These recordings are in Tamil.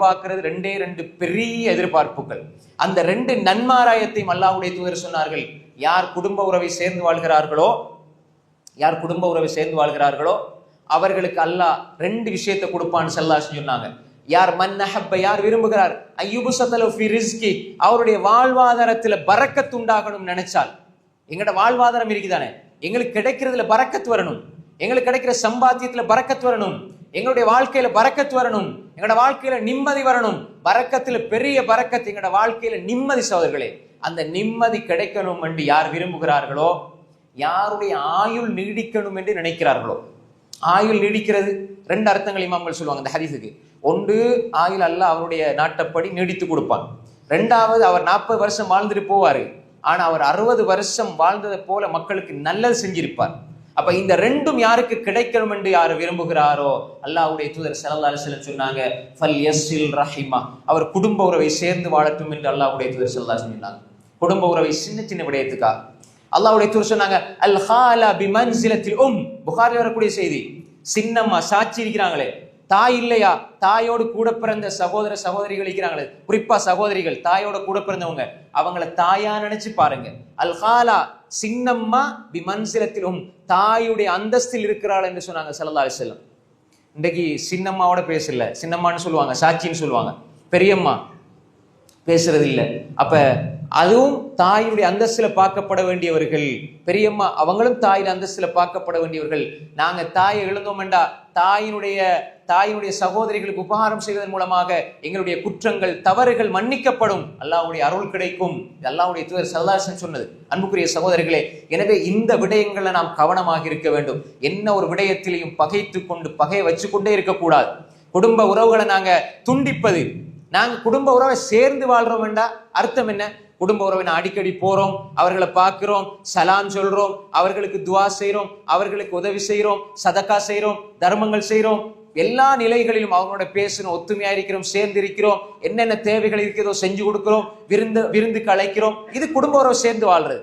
எதிர்பார்க்கிறது ரெண்டே ரெண்டு பெரிய எதிர்பார்ப்புகள். அந்த ரெண்டு நன்மாராயத்தையும் அல்லாஹ்வுடைய தூதர் சொன்னார்கள் யார் குடும்ப உறவை சேர்ந்து வாழ்கிறார்களோ யார் குடும்ப உறவை சேர்ந்து வாழ்கிறார்களோ அவர்களுக்கு அல்லாஹ் ரெண்டு விஷயத்தை கொடுப்பான்னு சல்லாஸ் சொன்னாங்க. யார் மன்னஹப்ப யார் விரும்புகிறார்? ஐயுபு சத்தலு ரிஸ்கி அவருடைய வாழ்வாதாரத்துல பறக்கத்து உண்டாகணும் நினைச்சால் எங்கட வாழ்வாதாரம் இருக்குதானே? எங்களுக்கு கிடைக்கிறதுல பறக்கத்து வரணும். எங்களுக்கு கிடைக்கிற சம்பாத்தியத்துல பறக்கத்து வரணும். எங்களுடைய வாழ்க்கையில பறக்கத்து வரணும். எங்களோட வாழ்க்கையில நிம்மதி வரணும். பறக்கத்துல பெரிய பறக்கத்து எங்களோட வாழ்க்கையில நிம்மதி சோதர்களே அந்த நிம்மதி கிடைக்கணும் என்று யார் விரும்புகிறார்களோ யாருடைய ஆயுள் நீடிக்கணும் என்று நினைக்கிறார்களோ. ஆயுள் நீடிக்கிறது. ரெண்டு அர்த்தங்கள் இமாம்கள் சொல்லுவாங்க இந்த ஹரிசுக்கு ஒன்று ஆயுள் அல்ல அவருடைய நாட்டப்படி நீடித்து கொடுப்பான். ரெண்டாவது அவர் நாற்பது வருஷம் வாழ்ந்துட்டு போவார். ஆனால் அவர் அறுபது வருஷம் வாழ்ந்ததை போல மக்களுக்கு நல்லது செஞ்சிருப்பார். அப்ப இந்த ரெண்டும் யாருக்கு கிடைக்கணும் என்று யார் விரும்புகிறாரோ? அல்லாவுடைய தூதர் ஸல்லல்லாஹு அலைஹி சொன்னாங்க ஃபல் யஸ்ஸில் ரஹிமா. அவர் குடும்ப உறவை சேர்ந்து வாழட்டும் என்று அல்லாவுடைய தூதர் ஸல்லல்லாஹு சொன்னாங்க. குடும்ப உறவை சின்ன சின்ன விடயத்துக்காக. அல்லாவுடைய தூதர் சொன்னாங்க அல் ஹாலா பிமன்சிலத்தில் உம். புகாரில் வரக்கூடிய செய்தி சின்னம்மா சாட்சி இருக்கிறாங்களே. தாய் இல்லையா? தாயோடு கூட பிறந்த சகோதர சகோதரிகள் இருக்கிறாங்களே. குறிப்பா சகோதரிகள் தாயோட கூட பிறந்தவங்க அவங்கள தாயா நினைச்சு பாருங்க. அல் ஹாலா சின்னம்மா பிமன்சிலத்திலும் தாயுடைய அந்தஸ்தில் இருக்கிறாள் என்று சொன்னாங்க ஸல்லல்லாஹு அலைஹி இன்றைக்கு சின்னம்மாவோட பேசல. சின்னம்மான்னு சொல்லுவாங்க சாட்சின்னு சொல்லுவாங்க. பெரியம்மா பேசுறது இல்லை அப்போ அதுவும் தாயினுடைய அந்தஸ்தில் பார்க்கப்பட வேண்டியவர்கள். பெரியம்மா அவங்களும் தாயின் அந்தஸ்தில் பார்க்கப்பட வேண்டியவர்கள். நாங்கள் தாயை இழந்தோம்டா தாயினுடைய தாயினுடைய சகோதரிகளுக்கு உபகாரம் செய்வதன் மூலமாக எங்களுடைய குற்றங்கள் தவறுகள் மன்னிக்கப்படும். அல்லாவுடைய அருள் கிடைக்கும். அல்லாவுடைய அல்லாஹ்வுடைய தூதர் சல்லாசன் சொன்னது. அன்புக்குரிய சகோதரிகளே எனவே இந்த விடயங்களை நாம் கவனமாக இருக்க வேண்டும். என்ன ஒரு விடயத்திலையும் பகைத்து கொண்டு பகையை வச்சு கொண்டே இருக்கக்கூடாது. குடும்ப உறவுகளை நாங்கள் துண்டிப்பது. நாங்கள் குடும்ப உறவை சேர்ந்து வாழ்றோம் என்றா அர்த்தம் என்ன? குடும்ப உறவை அடிக்கடி போறோம் அவர்களை பார்க்கிறோம் சலாம் சொல்றோம் அவர்களுக்கு துவா செய்கிறோம் அவர்களுக்கு உதவி செய்கிறோம் சதக்கா செய்கிறோம் தர்மங்கள் செய்கிறோம் எல்லா நிலைகளிலும் அவங்களோட பேசணும் ஒத்துமையா இருக்கிறோம் சேர்ந்து இருக்கிறோம் என்னென்ன தேவைகள் இருக்கிறதோ செஞ்சு கொடுக்கிறோம் விருந்து விருந்துக்கு அழைக்கிறோம். இது குடும்ப உறவு சேர்ந்து வாழ்றது.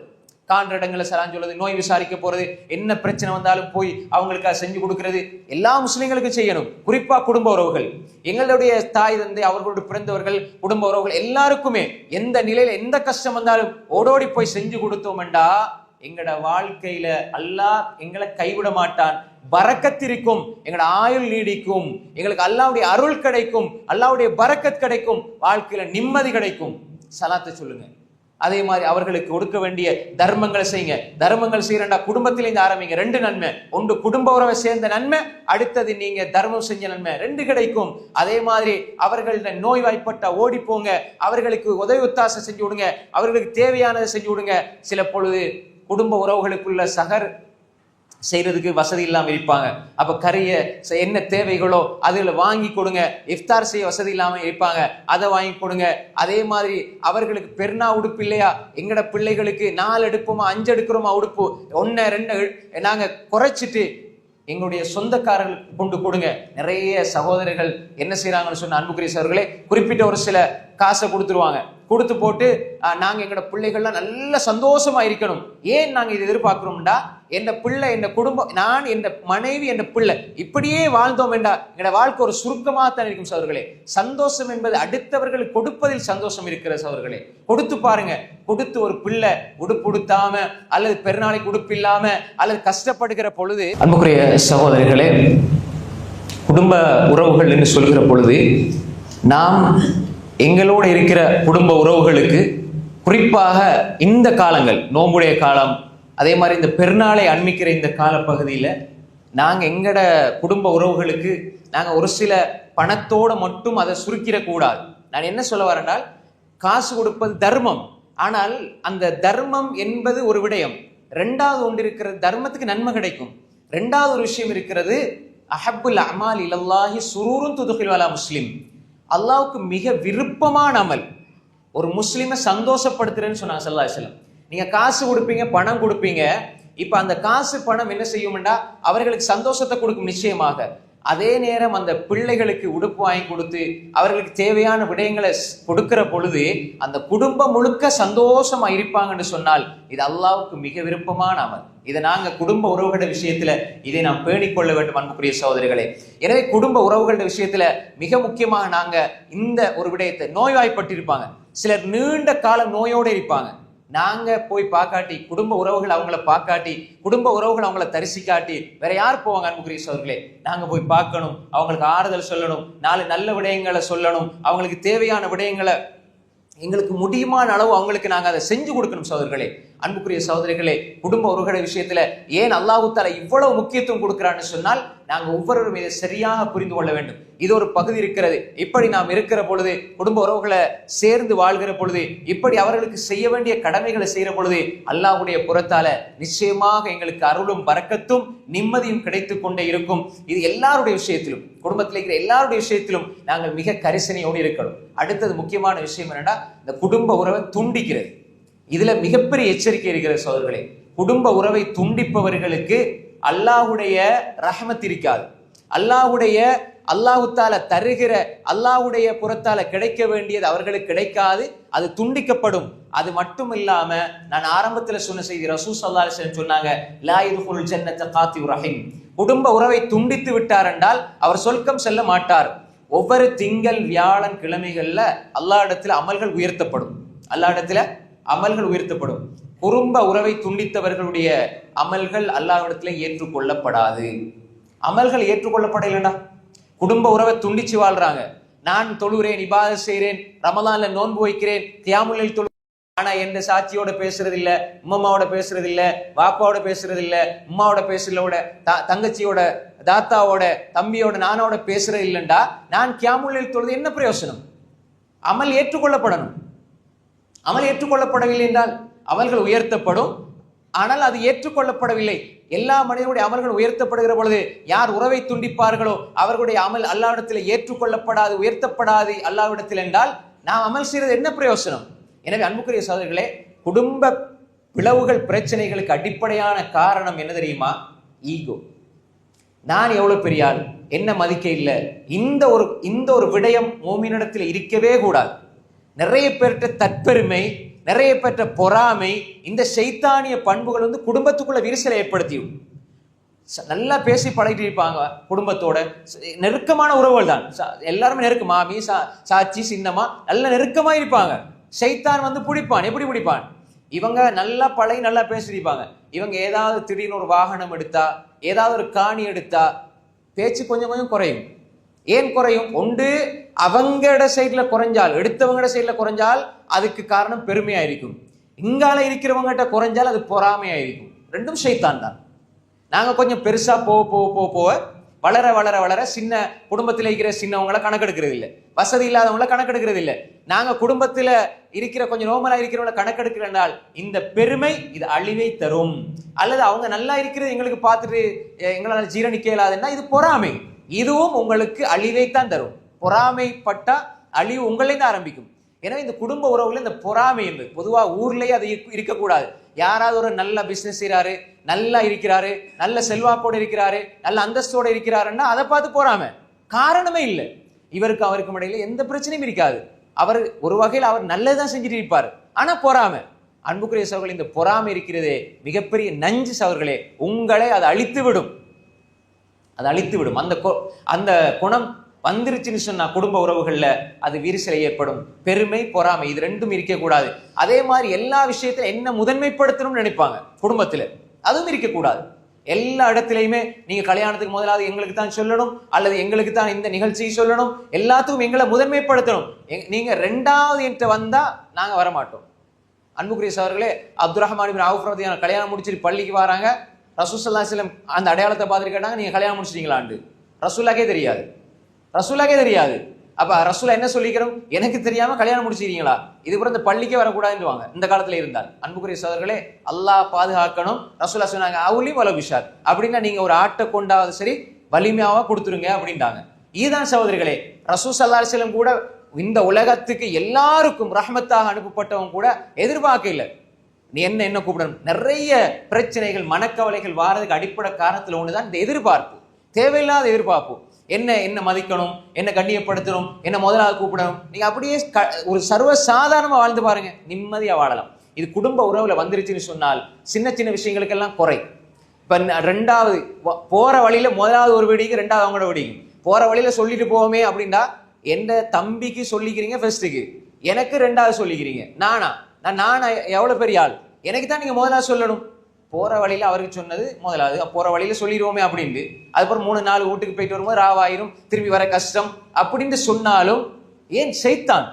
காண்ற இடங்களை சலான் சொல்றது நோய் விசாரிக்க போறது என்ன பிரச்சனை வந்தாலும் போய் அவங்களுக்கு அதை செஞ்சு கொடுக்கறது எல்லா முஸ்லீம்களுக்கும் செய்யணும். குறிப்பா குடும்ப உறவுகள். எங்களுடைய தாய் தந்தை அவர்களுடைய பிறந்தவர்கள் குடும்ப உறவுகள் எல்லாருக்குமே எந்த நிலையில எந்த கஷ்டம் வந்தாலும் ஓடோடி போய் செஞ்சு கொடுத்தோம்டா எங்கட வாழ்க்கையில அல்லாஹ் எங்களை கைவிட மாட்டான். பறக்கத்திருக்கும் எங்களோட ஆயுள் நீடிக்கும் எங்களுக்கு அல்லாவுடைய அருள் கிடைக்கும் அல்லாவுடைய பறக்கத் கிடைக்கும் வாழ்க்கையில நிம்மதி கிடைக்கும். சலாத்தை சொல்லுங்க. அதே மாதிரி அவர்களுக்கு கொடுக்க வேண்டிய தர்மங்களை செய்யுங்க. தர்மங்கள் செய்யறா குடும்பத்திலேருந்து ஆரம்பிங்க. ரெண்டு நன்மை. ஒன்று குடும்ப உறவை சேர்ந்த நன்மை. அடுத்தது நீங்க தர்மம் செஞ்ச நன்மை. ரெண்டு கிடைக்கும். அதே மாதிரி அவர்கள நோய் வாய்ப்பட்ட ஓடி போங்க. அவர்களுக்கு உதவி ஒத்தாசை செஞ்சு விடுங்க. அவர்களுக்கு தேவையானதை செஞ்சு விடுங்க. சில பொழுது குடும்ப உறவுகளுக்குள்ள சகர் செய்கிறதுக்கு வசதி இல்லாமல் இருப்பாங்க. அப்போ கறியை ச- என்ன தேவைகளோ அதில் வாங்கி கொடுங்க. இஃப்தார் செய்ய வசதி இல்லாமல் இருப்பாங்க. அதை வாங்கி கொடுங்க. அதே மாதிரி அவர்களுக்கு பெருநா உடுப்பு இல்லையா? எங்கட பிள்ளைகளுக்கு நாலு எடுப்போமா அஞ்சு எடுக்கிறோமா உடுப்பு? ஒன்று ரெண்டு நாங்கள் குறைச்சிட்டு எங்களுடைய சொந்தக்காரர்களுக்கு கொண்டு கொடுங்க. நிறைய சகோதரர்கள் என்ன செய்கிறாங்கன்னு சொன்ன அன்புக்குரிய அவர்களே குறிப்பிட்ட ஒரு சில காசை கொடுத்துருவாங்க. கொடுத்து போட்டு நாங்கள் எங்களோட பிள்ளைகள்லாம் நல்ல சந்தோஷமா இருக்கணும். ஏன் நாங்கள் இது எதிர்பார்க்குறோம்டா? என் பிள்ளை என் குடும்பம் நான் என் மனைவி என் பிள்ளை இப்படியே வாழ்ந்தோம் என்றா என்னோட வாழ்க்கை ஒரு சுருக்கமாக தான் இருக்கும் சகோதரர்களே. சந்தோஷம் என்பது அடுத்தவர்கள் கொடுப்பதில் சந்தோஷம் இருக்கிற சவர்களே கொடுத்து பாருங்க கொடுத்து ஒரு பிள்ளை உடுப்பு உடுத்தாம அல்லது பெருநாளைக்கு உடுப்பு இல்லாம அல்லது கஷ்டப்படுகிற பொழுது அன்புக்குரிய சகோதரர்களே குடும்ப உறவுகள் என்று சொல்கிற பொழுது நாம் எங்களோடு இருக்கிற குடும்ப உறவுகளுக்கு குறிப்பாக இந்த காலங்கள் நோம்புடைய காலம் அதே மாதிரி இந்த பெருநாளை அண்மிக்கிற இந்த காலப்பகுதியில் நாங்கள் எங்கட குடும்ப உறவுகளுக்கு நாங்கள் ஒரு சில பணத்தோட மட்டும் அதை சுருக்கிடக்கூடாது நான் என்ன சொல்ல வரேன்னால் காசு கொடுப்பது தர்மம். ஆனால் அந்த தர்மம் என்பது ஒரு விடயம். ரெண்டாவது ஒன்று இருக்கிறது தர்மத்துக்கு நன்மை கிடைக்கும். ரெண்டாவது ஒரு விஷயம் இருக்கிறது அஹபுல் அமால் இலல்லாஹி சுரூரும் துதுகில் வலா முஸ்லீம். அல்லாஹ்வுக்கு மிக விருப்பமான அமல். ஒரு முஸ்லீமை சந்தோஷப்படுத்துறேன்னு சொன்னாங்க சல்லாஹ் செல்லம் நீங்க காசு கொடுப்பீங்க பணம் கொடுப்பீங்க. இப்ப அந்த காசு பணம் என்ன செய்யும்டா? அவர்களுக்கு சந்தோஷத்தை கொடுக்கும் நிச்சயமாக. அதே நேரம் அந்த பிள்ளைகளுக்கு உடுப்பு வாங்கி கொடுத்து அவர்களுக்கு தேவையான விடயங்களை கொடுக்கிற பொழுது அந்த குடும்பம் முழுக்க சந்தோஷமா இருப்பாங்கன்னு சொன்னால் இது அல்லாவுக்கு மிக விருப்பமான அமல். இதை நாங்க குடும்ப உறவுகளோட விஷயத்துல இதை நாம் பேணிக்கொள்ள வேண்டும் அன்புக்குரிய சகோதரிகளே. எனவே குடும்ப உறவுகளோட விஷயத்துல மிக முக்கியமாக நாங்க இந்த ஒரு விடயத்தை நோய்வாய்ப்பட்டிருப்பாங்க. சிலர் நீண்ட காலம் நோயோடு இருப்பாங்க. நாங்க போய் பார்க்காட்டி குடும்ப உறவுகள் அவங்கள பார்க்காட்டி குடும்ப உறவுகள் அவங்கள தரிசிக்காட்டி வேற யார் போவாங்க அன்புக்குரிய அவர்களே நாங்க போய் பார்க்கணும். அவங்களுக்கு ஆறுதல் சொல்லணும். நாலு நல்ல விடயங்களை சொல்லணும். அவங்களுக்கு தேவையான விடயங்களை எங்களுக்கு முடியுமான அளவு அவங்களுக்கு நாங்கள் அதை செஞ்சு கொடுக்கணும் சோதர்களே. அன்புக்குரிய சகோதரிகளே குடும்ப உறவுகள விஷயத்துல ஏன் அல்லாஹு இவ்வளவு முக்கியத்துவம் கொடுக்கிறான்னு சொன்னால் நாங்க ஒவ்வொருவரும் இதை சரியாக புரிந்து கொள்ள வேண்டும். இது ஒரு பகுதி இருக்கிறது. இப்படி நாம் இருக்கிற பொழுது குடும்ப உறவுகளை சேர்ந்து வாழ்கிற பொழுது இப்படி அவர்களுக்கு செய்ய வேண்டிய கடமைகளை செய்யற பொழுது அல்லாஹ்வுடைய புறத்தால நிச்சயமாக எங்களுக்கு அருளும் பறக்கத்தும் நிம்மதியும் கிடைத்து கொண்டே இருக்கும். இது எல்லாருடைய விஷயத்திலும் குடும்பத்தில் இருக்கிற எல்லாருடைய விஷயத்திலும் நாங்கள் மிக கரிசனையோடு இருக்கணும். அடுத்தது முக்கியமான விஷயம் என்னன்னா இந்த குடும்ப உறவை துண்டிக்கிறது. இதுல மிகப்பெரிய எச்சரிக்கை இருக்கிற சோதர்களே குடும்ப உறவை துண்டிப்பவர்களுக்கு அல்லாஹுடைய ரஹமத் இருக்காது. அல்லாஹுடைய அல்லாஹுத்தால தருகிற அல்லாஹுடைய புறத்தால கிடைக்க வேண்டியது அவர்களுக்கு கிடைக்காது அது துண்டிக்கப்படும். அது மட்டும் இல்லாம நான் ஆரம்பத்துல சொன்ன செய்தி ரசூ சல்லா சொன்னாங்க லாயுல் ஜன்னத்தை காத்தி ரஹீம். குடும்ப உறவை துண்டித்து விட்டார் என்றால் அவர் சொர்க்கம் செல்ல மாட்டார். ஒவ்வொரு திங்கள் வியாழன் கிழமைகள்ல அல்லா இடத்துல அமல்கள் உயர்த்தப்படும். அல்லா இடத்துல அமல்கள் உயர்த்தப்படும். குடும்ப உறவை துண்டித்தவர்களுடைய அமல்கள் அல்லாவிடத்தில் ஏற்றுக்கொள்ளப்படாது. அமல்கள் ஏற்றுக்கொள்ளப்படலைன்னா குடும்ப உறவை துண்டிச்சு வாழ்றாங்க. நான் தொழுகிறேன் இபாத செய்கிறேன் ரமதான்ல நோன்பு வைக்கிறேன் தியாமுலில் தொழு ஆனா எந்த சாட்சியோட பேசுறது இல்ல உம்மம்மாவோட பேசுறது இல்ல பாப்பாவோட பேசுறது இல்ல உம்மாவோட பேசுறதோட தங்கச்சியோட தாத்தாவோட தம்பியோட நானோட பேசுறது இல்லைண்டா நான் கியாமுலில் தொழுது என்ன பிரயோசனம்? அமல் ஏற்றுக்கொள்ளப்படணும். அமல் ஏற்றுக்கொள்ளப்படவில்லை என்றால் அமல்கள் உயர்த்தப்படும். ஆனால் அது ஏற்றுக்கொள்ளப்படவில்லை. எல்லா மனிதனுடைய அமல்கள் உயர்த்தப்படுகிற பொழுது யார் உறவை துண்டிப்பார்களோ அவர்களுடைய அமல் அல்லாவிடத்தில் ஏற்றுக்கொள்ளப்படாது உயர்த்தப்படாது அல்லாவிடத்தில் என்றால் நாம் அமல் செய்கிறது என்ன பிரயோசனம்? எனவே அன்புக்குரிய சோதர்களே குடும்ப பிளவுகள் பிரச்சனைகளுக்கு அடிப்படையான காரணம் என்ன தெரியுமா? ஈகோ. நான் எவ்வளவு பெரிய ஆள் என்ன மதிக்க இல்லை. இந்த ஒரு இந்த ஒரு விடயம் மோமினிடத்தில் இருக்கவே கூடாது. நிறைய பேர்கிட்ட தற்பெருமை நிறைய பேர்கிட்ட பொறாமை இந்த சைத்தானிய பண்புகள் வந்து குடும்பத்துக்குள்ள விரிசலை ஏற்படுத்தியும். நல்லா பேசி பழகிட்டு இருப்பாங்க குடும்பத்தோட. நெருக்கமான உறவுகள் தான் எல்லாருமே நெருக்கம்? மாமி சா சாச்சி சின்னமா நல்ல நெருக்கமா இருப்பாங்க. சைத்தான் வந்து பிடிப்பான். எப்படி பிடிப்பான்? இவங்க நல்லா பழகி நல்லா பேசிருப்பாங்க இவங்க ஏதாவது திடீர்னு ஒரு வாகனம் எடுத்தா ஏதாவது ஒரு காணி எடுத்தா பேச்சு கொஞ்சம் கொஞ்சம் குறையும். ஏன் குறையும்? ஒன்று அவங்களோட சைடில் குறைஞ்சால் எடுத்தவங்களோட சைடில் குறைஞ்சால் அதுக்கு காரணம் பெருமையாக இருக்கும் இங்கால இருக்கிறவங்ககிட்ட குறைஞ்சால் அது பொறாமையாக இருக்கும் ரெண்டும் சைத்தான் தான் நாங்கள் கொஞ்சம் பெருசாக போக போக போக போக வளர வளர வளர சின்ன குடும்பத்தில் இருக்கிற சின்னவங்கள கணக்கெடுக்கிறது இல்லை வசதி இல்லாதவங்கள கணக்கெடுக்கிறது இல்லை நாங்கள் குடும்பத்தில் இருக்கிற கொஞ்சம் நோமலாக இருக்கிறவங்கள கணக்கெடுக்கிறனால் இந்த பெருமை இது அழிவை தரும். அல்லது அவங்க நல்லா இருக்கிறது எங்களுக்கு பார்த்துட்டு எங்களால் ஜீரணிக்க இயலாதுன்னா இது பொறாமை. இதுவும் உங்களுக்கு அழிவைத்தான் தரும். பொறாமைப்பட்டா அழிவு உங்களே தான் ஆரம்பிக்கும். எனவே இந்த குடும்ப உறவுல இந்த பொறாமை என்பது பொதுவாக ஊர்லேயே அது இருக்கக்கூடாது. யாராவது ஒரு நல்ல பிஸ்னஸ் செய்கிறாரு நல்லா இருக்கிறாரு நல்ல செல்வாக்கோடு இருக்கிறாரு நல்ல அந்தஸ்தோடு இருக்கிறாருன்னா அதை பார்த்து பொறாமை. காரணமே இல்லை. இவருக்கு அவருக்கும் இடையில எந்த பிரச்சனையும் இருக்காது. அவர் ஒரு வகையில் அவர் நல்லதான் செஞ்சுட்டு இருப்பார். ஆனால் பொறாமை. அன்புக்குரிய சவர்கள் இந்த பொறாமை இருக்கிறதே மிகப்பெரிய நஞ்சு சவர்களே உங்களை அதை அழித்து விடும் அது அழித்து விடும் அந்த அந்த குணம் வந்துருச்சுன்னு சொன்னா குடும்ப உறவுகளில் அது விரிசலை ஏற்படும். பெருமை பொறாமை இது ரெண்டும் இருக்கக்கூடாது. அதே மாதிரி எல்லா விஷயத்துல என்ன முதன்மைப்படுத்தணும்னு நினைப்பாங்க குடும்பத்தில் அதுவும் இருக்கக்கூடாது. எல்லா இடத்துலையுமே நீங்க கல்யாணத்துக்கு முதலாவது எங்களுக்கு தான் சொல்லணும் அல்லது எங்களுக்கு தான் இந்த நிகழ்ச்சியை சொல்லணும் எல்லாத்துக்கும் எங்களை முதன்மைப்படுத்தணும். நீங்க ரெண்டாவது என்கிட்ட வந்தா நாங்க வரமாட்டோம். அன்புக்குரிய அவர்களே அப்துல் ரஹ்மான் அவுஃப் கல்யாணம் முடிச்சுட்டு பள்ளிக்கு வராங்க. ரசூசல்லா சிலம் அந்த அடையாளத்தை பார்த்துட்டு கேட்டாங்க நீங்கள் கல்யாணம் முடிச்சிட்டீங்களாண்டு ரசூல்லாக்கே தெரியாது. ரசூலாக்கே தெரியாது. அப்போ ரசூலா என்ன சொல்லிக்கிறோம்? எனக்கு தெரியாமல் கல்யாணம் முடிச்சிருக்கீங்களா இது கூட இந்த பள்ளிக்கே வரக்கூடாதுன்னு இந்த காலத்தில் இருந்தால் அன்புக்குரிய சோதர்களே அல்லாஹ் பாதுகாக்கணும். ரசூலா சொன்னாங்க அவளையும் வல விஷார் அப்படின்னா நீங்கள் ஒரு ஆட்டை கொண்டாவது சரி வலிமையாக கொடுத்துருங்க அப்படின்ட்டாங்க. இதுதான் சகோதரிகளே ரசூ சிலம் கூட இந்த உலகத்துக்கு எல்லாருக்கும் ரஹமத்தாக அனுப்பப்பட்டவங்க கூட எதிர்பார்க்க இல்லை. நீ என்ன என்ன கூப்பிடணும்? நிறைய பிரச்சனைகள் மனக்கவலைகள் வாரதுக்கு அடிப்படை காரணத்தில் ஒன்று தான் இந்த எதிர்பார்ப்பு. தேவையில்லாத எதிர்பார்ப்பு. என்ன என்ன மதிக்கணும்? என்ன கண்ணியப்படுத்தணும்? என்ன முதலாக கூப்பிடணும்? நீங்க அப்படியே ஒரு சர்வ சாதாரணமாக வாழ்ந்து பாருங்க. நிம்மதியாக வாழலாம். இது குடும்ப உறவுல வந்துருச்சுன்னு சொன்னால் சின்ன சின்ன விஷயங்களுக்கெல்லாம் குறை. இப்போ ரெண்டாவது போகிற போற வழியில முதலாவது ஒரு வெடிக்கு ரெண்டாவது அவங்களோட வெடிக்கும் போற வழியில சொல்லிட்டு போவோமே அப்படின்னா எந்த தம்பிக்கு சொல்லிக்கிறீங்க ஃபர்ஸ்ட்டுக்கு எனக்கு ரெண்டாவது சொல்லிக்கிறீங்க. நானா? நான் நான் எவ்வளோ பெரிய ஆள்? எனக்கு தான் நீங்கள் முதலாக சொல்லணும். போகிற வழியில் அவருக்கு சொன்னது முதலாவது. போகிற வழியில் சொல்லிடுவோமே அப்படின்ட்டு. அதுக்கப்புறம் மூணு நாலு வீட்டுக்கு போயிட்டு வரும்போது ராவாயிரும் திரும்பி வர கஷ்டம் அப்படின்ட்டு சொன்னாலும் ஏன் செய்தான்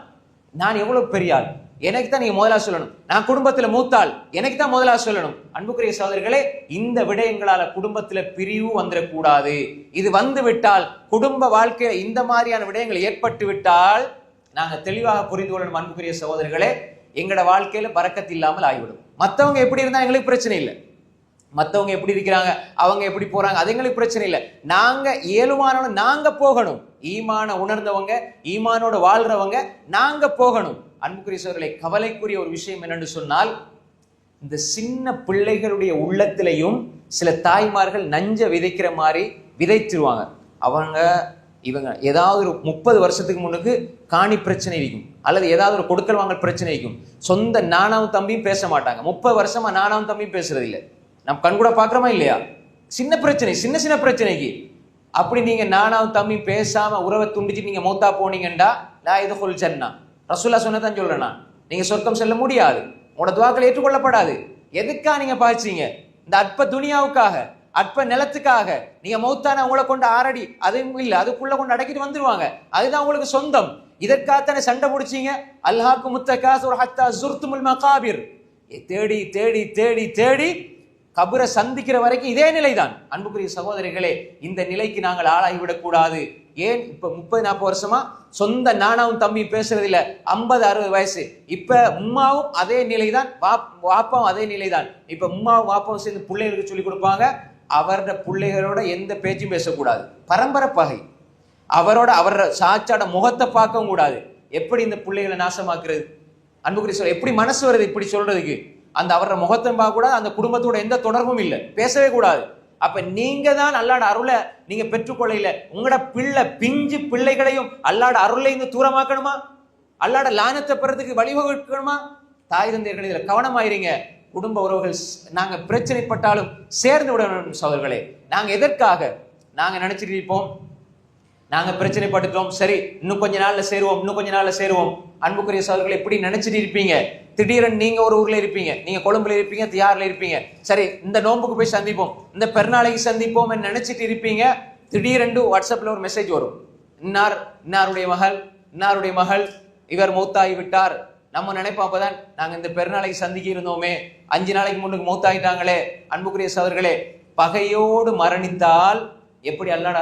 நான் எவ்வளோ பெரிய ஆள்? எனக்கு தான் நீங்க முதலா சொல்லணும். நான் குடும்பத்துல மூத்தாள் எனக்கு தான் முதலா சொல்லணும். அன்புக்குரிய சகோதரர்களே இந்த விடயங்களால குடும்பத்துல பிரிவு வந்துடக்கூடாது. இது வந்து விட்டால் குடும்ப வாழ்க்கையில இந்த மாதிரியான விடயங்கள் ஏற்பட்டு விட்டால் நாங்க தெளிவாக புரிந்து கொள்ளணும் அன்புக்குரிய சகோதரர்களே. எங்களோட வாழ்க்கையில் பறக்கத்து இல்லாமல் ஆகிவிடும். மற்றவங்க எப்படி இருந்தால் எங்களுக்கு பிரச்சனை இல்லை. மற்றவங்க எப்படி இருக்கிறாங்க அவங்க எப்படி போகிறாங்க அது எங்களுக்கு பிரச்சனை இல்லை. நாங்கள் இயலுமானவங்க நாங்கள் போகணும். ஈமான உணர்ந்தவங்க ஈமானோட வாழ்கிறவங்க நாங்கள் போகணும். அன்புக்குரிய கவலைக்குரிய ஒரு விஷயம் என்னென்னு சொன்னால் இந்த சின்ன பிள்ளைகளுடைய உள்ளத்திலையும் சில தாய்மார்கள் நஞ்ச விதைக்கிற மாதிரி விதைச்சிருவாங்க. அவங்க இவங்க ஏதாவது ஒரு முப்பது வருஷத்துக்கு முன்னுக்கு காணி பிரச்சனை இருக்கும் அல்லது ஏதாவது ஒரு கொடுக்கல் வாங்கல் பிரச்சனை இருக்கும் சொந்த நானாவும் தம்பியும் பேச மாட்டாங்க. முப்பது வருஷமா நானாவும் தம்பியும் பேசுறது இல்லை. நம்ம கண் கூட பார்க்குறோமா இல்லையா? சின்ன பிரச்சனை சின்ன சின்ன பிரச்சனைக்கு. அப்படி நீங்க நானாவும் தம்பியும் பேசாம உறவை துண்டிச்சு நீங்க மூத்தா போனீங்கண்டா நான் இது கொல் சென்னா ரசூல்லா சொன்னதான் சொல்றேன். நீங்க சொர்க்கம் செல்ல முடியாது. உங்களோட துவாக்கள் ஏற்றுக்கொள்ளப்படாது. எதுக்கா நீங்க பாய்ச்சிங்க? இந்த அற்ப துனியாவுக்காக. அற்ப நிலத்துக்காக. நீங்க மௌத்தான உங்களை கொண்டு ஆரடி அதுவும் இல்ல அதுக்குள்ள கொண்டு அடக்கிட்டு வந்துருவாங்க. அதுதான் உங்களுக்கு சொந்தம். இதற்காகத்தானே சண்டை பிடிச்சீங்க? அல்ஹாக்கு முத்தகாஸ் ஒரு ஹத்தா சுர்த்துமுல் மகாபிர். தேடி தேடி தேடி தேடி கபரை சந்திக்கிற வரைக்கும் இதே நிலைதான். அன்புக்குரிய சகோதரிகளே இந்த நிலைக்கு நாங்கள் ஆளாகிவிடக் கூடாது. ஏன்? இப்ப முப்பது நாற்பது வருஷமா சொந்த நானாவும் தம்பி பேசுறது இல்ல ஐம்பது அறுபது வயசு. இப்ப உம்மாவும் அதே நிலைதான் வாப் வாப்பாவும் அதே நிலைதான். இப்ப உம்மாவும் வாப்பாவும் சேர்ந்து பிள்ளைகளுக்கு சொல்லி கொடுப்பாங்க. அவரோட பிள்ளைகளோட எந்த பேச்சும் பேசக்கூடாது. பரம்பரை பகை. அவரோட அவரோட சாச்சாட முகத்தை பார்க்கவும் கூடாது. எப்படி இந்த பிள்ளைகளை நாசமாக்குறது? அன்புக்குரிய சொல்ல எப்படி மனசு வருது இப்படி சொல்றதுக்கு? அந்த அவரோட முகத்தை பார்க்க கூடாது அந்த குடும்பத்தோட எந்த தொடர்பும் இல்லை. பேசவே கூடாது. அப்ப நீங்க தான் அல்லாட அருளை நீங்க பெற்றுக்கொள்ளையில உங்களோட பிள்ளை பிஞ்சு பிள்ளைகளையும் அல்லாட அருளை இருந்து தூரமாக்கணுமா? அல்லாட லானத்தை பெறதுக்கு வழிவகுக்கணுமா? தாய் தந்தையர்கள் இதில் கவனமாயிருங்க. குடும்ப உறவுகள் நாங்கள் பிரச்சனைப்பட்டாலும் சேர்ந்து விட வேண்டும் சோதர்களே நாங்கள் எதற்காக? நாங்கள் நினச்சிட்டு இருப்போம் நாங்கள் பிரச்சனைப்பட்டுட்டோம். சரி இன்னும் கொஞ்ச நாளில் சேருவோம் இன்னும் கொஞ்ச நாளில் சேருவோம். அன்புக்குரிய சோதர்களை எப்படி நினைச்சிட்டு இருப்பீங்க? திடீரென்னு நீங்கள் ஒரு ஊரில் இருப்பீங்க. நீங்கள் கொழும்புல இருப்பீங்க தியாரில் இருப்பீங்க. சரி இந்த நோன்புக்கு போய் சந்திப்போம். இந்த பெருநாளைக்கு சந்திப்போம் நினைச்சிட்டு இருப்பீங்க. திடீரென்று வாட்ஸ்அப்பில் ஒரு மெசேஜ் வரும். இன்னார் இன்னாருடைய மகள் இன்னாருடைய மகள் இவர் மூத்தாகி விட்டார் நம்ம நினைப்போம் அப்பதான் நாங்க இந்த பெருநாளைக்கு சந்திக்க இருந்தோமே அஞ்சு நாளைக்கு முன்னுக்கு மூத்தாயிட்டாங்களே. அன்புக்குரிய சவர்களே பகையோடு மரணித்தால் எப்படி அல்லாட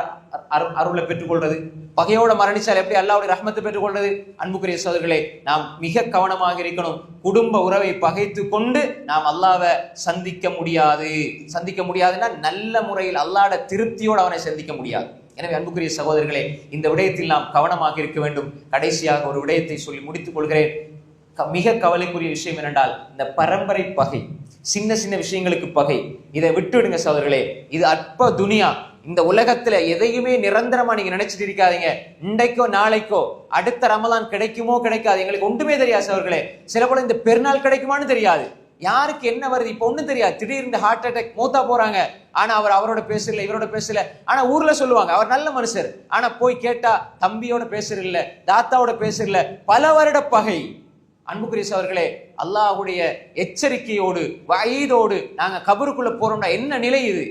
அரு- அருளை பெற்றுக்கொள்றது? பகையோட மரணிச்சால் எப்படி அல்லாவுடைய ரஹ்மத்தை பெற்றுக்கொள்றது? அன்புக்குரிய சோதர்களே நாம் மிக கவனமாக இருக்கணும். குடும்ப உறவை பகைத்து கொண்டு நாம் அல்லாவை சந்திக்க முடியாது. சந்திக்க முடியாதுன்னா நல்ல முறையில் அல்லாட திருப்தியோடு அவனை சந்திக்க முடியாது. எனவே அன்புக்குரிய சகோதரர்களே இந்த விடயத்தில் நாம் கவனமாக இருக்க வேண்டும். கடைசியாக ஒரு விடயத்தை சொல்லி முடித்துக் கொள்கிறேன். மிக கவலைக்குரிய விஷயம் என்னென்றால் இந்த பரம்பரை பகை சின்ன சின்ன விஷயங்களுக்கு பகை. இதை விட்டுடுங்க சோதர்களே இது அற்ப துனியா. இந்த உலகத்துல எதையுமே நிரந்தரமா நீங்க நினைச்சிட்டு இருக்காதீங்க. இன்றைக்கோ நாளைக்கோ அடுத்த ரமலான் கிடைக்குமோ கிடைக்காது. எங்களுக்கு ஒன்றுமே தெரியாது சோர்களே சில போல இந்த பெருநாள் கிடைக்குமான்னு தெரியாது. யாருக்கு என்ன வருது? இப்ப ஒண்ணும் தெரியாது. திடீர்னு ஹார்ட் அட்டாக் மூத்தா போறாங்க. ஆனா அவர் அவரோட பேசல இவரோட பேசல. ஆனா ஊர்ல சொல்லுவாங்க அவர் நல்ல மனுஷர். ஆனா போய் கேட்டா தம்பியோட பேசுறதில்ல தாத்தாவோட பேசுறதில்ல. பல வருட பகை. அன்புக்குரிய அவர்களே அல்லாஹ்வுடைய எச்சரிக்கையோடு வயதோடு நாங்கள் கபருக்குள்ள போறோம்னா என்ன நிலை இது?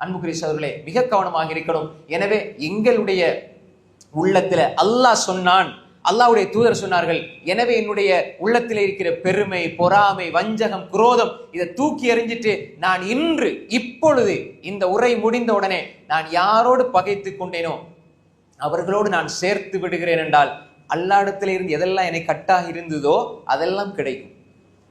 அன்புக்குரிய அவர்களே மிக கவனமாக இருக்கணும். எனவே எங்களுடைய உள்ளத்துல அல்லாஹ் சொன்னான் அல்லாவுடைய தூதர் சொன்னார்கள் எனவே என்னுடைய உள்ளத்தில் இருக்கிற பெருமை பொறாமை வஞ்சகம் குரோதம் இதை தூக்கி எறிஞ்சிட்டு நான் இன்று இப்பொழுது இந்த உரை முடிந்த உடனே நான் யாரோடு பகைத்து கொண்டேனோ அவர்களோடு நான் சேர்த்து விடுகிறேன் என்றால் அல்லாடத்தில் இருந்து எதெல்லாம் என்னை கட்டாக இருந்ததோ அதெல்லாம் கிடைக்கும்.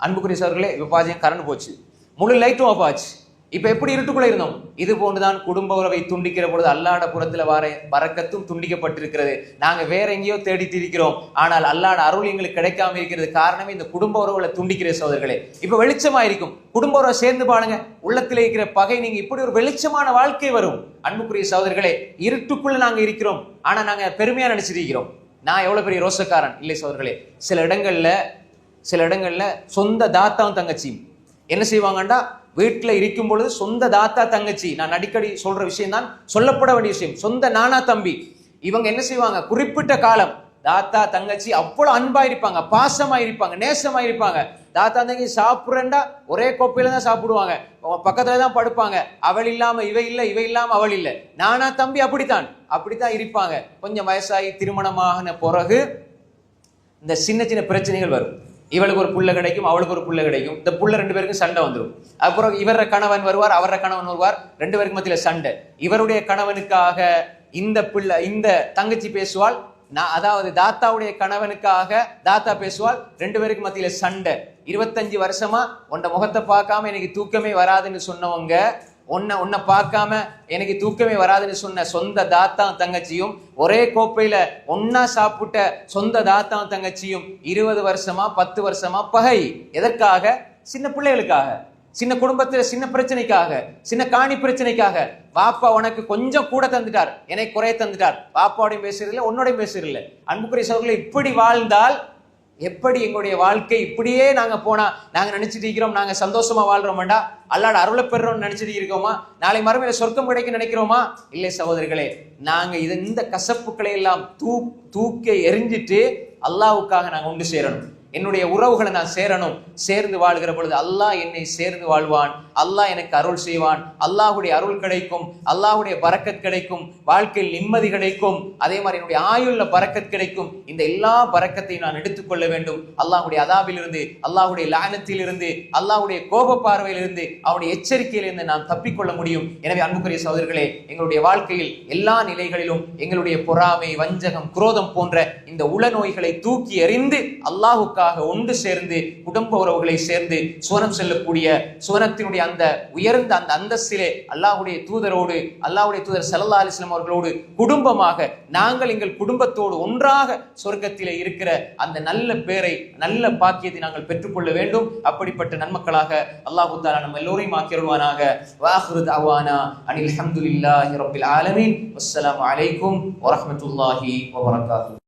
அன்புக்குரிய சார்களே விபாஜியம் பாஜகம் கரண்ட் போச்சு. முழு லைட்டும் ஆஃப் ஆச்சு. இப்போ எப்படி இருட்டுக்குள்ளே இருந்தோம்? இது போன்றுதான் குடும்ப உறவை துண்டிக்கிற பொழுது அல்லாட புறத்தில் வர வரக்கத்தும் துண்டிக்கப்பட்டிருக்கிறது. நாங்கள் வேற எங்கேயோ தேடிட்டு இருக்கிறோம். ஆனால் அல்லாட அருள் எங்களுக்கு கிடைக்காம இருக்கிறது காரணமே இந்த குடும்ப உறவுகளை துண்டிக்கிற சோதர்களே இப்போ வெளிச்சமாக இருக்கும் குடும்ப உறவை சேர்ந்து பாருங்க. உள்ளத்தில் இருக்கிற பகை நீங்கள் இப்படி ஒரு வெளிச்சமான வாழ்க்கை வரும். அன்புக்குரிய சோதர்களே இருட்டுக்குள்ள நாங்கள் இருக்கிறோம். ஆனால் நாங்கள் பெருமையாக நினைச்சிட்டு இருக்கிறோம். நான் எவ்வளோ பெரிய ரோசக்காரன்? இல்லை சோதர்களே சில இடங்களில் சில இடங்களில் சொந்த தாத்தாவும் தங்கச்சியும். என்ன செய்வாங்கண்டா? வீட்டில் இருக்கும் பொழுது சொந்த தாத்தா தங்கச்சி. நான் அடிக்கடி சொல்கிற விஷயம் தான் சொல்லப்பட வேண்டிய விஷயம். சொந்த நானா தம்பி. இவங்க என்ன செய்வாங்க? குறிப்பிட்ட காலம் தாத்தா தங்கச்சி அவ்வளோ அன்பாக இருப்பாங்க பாசமாக இருப்பாங்க நேசமாக இருப்பாங்க தாத்தா தங்கி சாப்பிட்றேன்டா ஒரே கோப்பையில தான் சாப்பிடுவாங்க. பக்கத்துல தான் படுப்பாங்க. அவள் இல்லாம இவ இல்லை இவ இல்லாம அவள் இல்லை. நானா தம்பி அப்படித்தான். அப்படித்தான் இருப்பாங்க. கொஞ்சம் வயசாகி திருமணமாகின பிறகு இந்த சின்ன சின்ன பிரச்சனைகள் வரும். இவளுக்கு ஒரு புள்ள கிடைக்கும் அவளுக்கு ஒரு புள்ள கிடைக்கும். இந்த புள்ள ரெண்டு பேருக்கும் சண்டை வந்துடும் அப்புறம் இவர கணவன் வருவார் அவர கணவன் வருவார். ரெண்டு பேருக்கு மத்தியில சண்டை. இவருடைய கணவனுக்காக இந்த பிள்ளை இந்த தங்கச்சி பேசுவாள். நான் அதாவது தாத்தாவுடைய கணவனுக்காக தாத்தா பேசுவாள். ரெண்டு பேருக்கு மத்தியில சண்டை. இருபத்தஞ்சு வருஷமா உன்ட முகத்தை பார்க்காம எனக்கு தூக்கமே வராதுன்னு சொன்னவங்க உன்னை உன்னை பார்க்காம எனக்கு தூக்கமே வராதுன்னு சொன்ன சொந்த தாத்தா தங்கச்சியும் ஒரே கோப்பையில ஒன்னா சாப்பிட்ட சொந்த தாத்தா தங்கச்சியும் இருபது வருஷமா பத்து வருஷமா பகை. எதற்காக? சின்ன பிள்ளைகளுக்காக. சின்ன குடும்பத்துல சின்ன பிரச்சனைக்காக. சின்ன காணி பிரச்சனைக்காக. பாப்பா உனக்கு கொஞ்சம் கூட தந்துட்டார். என்னை குறைய தந்துட்டார். பாப்பாவோடையும் பேசுறதில்ல உன்னோடையும் பேசுறதில்ல. அன்புக்குரிய சோழர்களை இப்படி வாழ்ந்தால் எப்படி எங்களுடைய வாழ்க்கை இப்படியே நாங்கள் போனால் நாங்கள் நினச்சிட்டு இருக்கிறோம் நாங்கள் சந்தோஷமாக வாழ்றோமாண்டா? அல்லாட அருளை பெறுறோம்னு நினச்சிட்டு இருக்கோமா நாளை மறுமையில் சொர்க்கம் கிடைக்க நினைக்கிறோமா? இல்லை சகோதரிகளே நாங்கள் இது இந்த கசப்புக்களை எல்லாம் தூ தூக்க எரிஞ்சிட்டு அல்லாவுக்காக நாங்கள் உண்டு சேரணும். என்னுடைய உறவுகளை நான் சேரணும். சேர்ந்து வாழ்கிற பொழுது அல்லாஹ் என்னை சேர்ந்து வாழ்வான். அல்லாஹ் எனக்கு அருள் செய்வான். அல்லாஹுடைய அருள் கிடைக்கும். அல்லாஹுடைய பறக்கத் கிடைக்கும். வாழ்க்கையில் நிம்மதி கிடைக்கும். அதே மாதிரி என்னுடைய ஆயுள்ள பறக்கத் கிடைக்கும். இந்த எல்லா பறக்கத்தையும் நான் எடுத்துக்கொள்ள வேண்டும். அல்லாஹுடைய அதாவிலிருந்து அல்லாஹுடைய லானத்திலிருந்து அல்லாஹுடைய கோப பார்வையிலிருந்து அவனுடைய எச்சரிக்கையிலிருந்து நாம் தப்பிக்கொள்ள முடியும். எனவே அன்புக்குரிய சகோதரர்களே எங்களுடைய வாழ்க்கையில் எல்லா நிலைகளிலும் எங்களுடைய பொறாமை வஞ்சகம் குரோதம் போன்ற இந்த உள நோய்களை தூக்கி எறிந்து அல்லாஹுக்காக ஒன்று சேர்ந்து குடும்ப உறவுகளை சேர்ந்து சுவனம் செல்லக்கூடிய சுவனத்தினுடைய அந்த உயர்ந்த அந்த அந்தஸ்திலே அல்லாஹுடைய தூதரோடு அல்லாஹுடைய தூதர் சல்லா அலிஸ்லாம் அவர்களோடு குடும்பமாக நாங்கள் எங்கள் குடும்பத்தோடு ஒன்றாக சொர்க்கத்திலே இருக்கிற அந்த நல்ல பேரை நல்ல பாக்கியத்தை நாங்கள் பெற்றுக்கொள்ள வேண்டும். அப்படிப்பட்ட நன்மக்களாக அல்லாஹு தாலா நம்ம எல்லோரையும் ஆக்கிடுவானாக வாஹ்ரு அவானா அனில் அஹமதுல்லாஹி ரபில் ஆலமின். அஸ்லாம் அலைக்கும் வரமத்துல்லாஹி வபரகாத்துஹு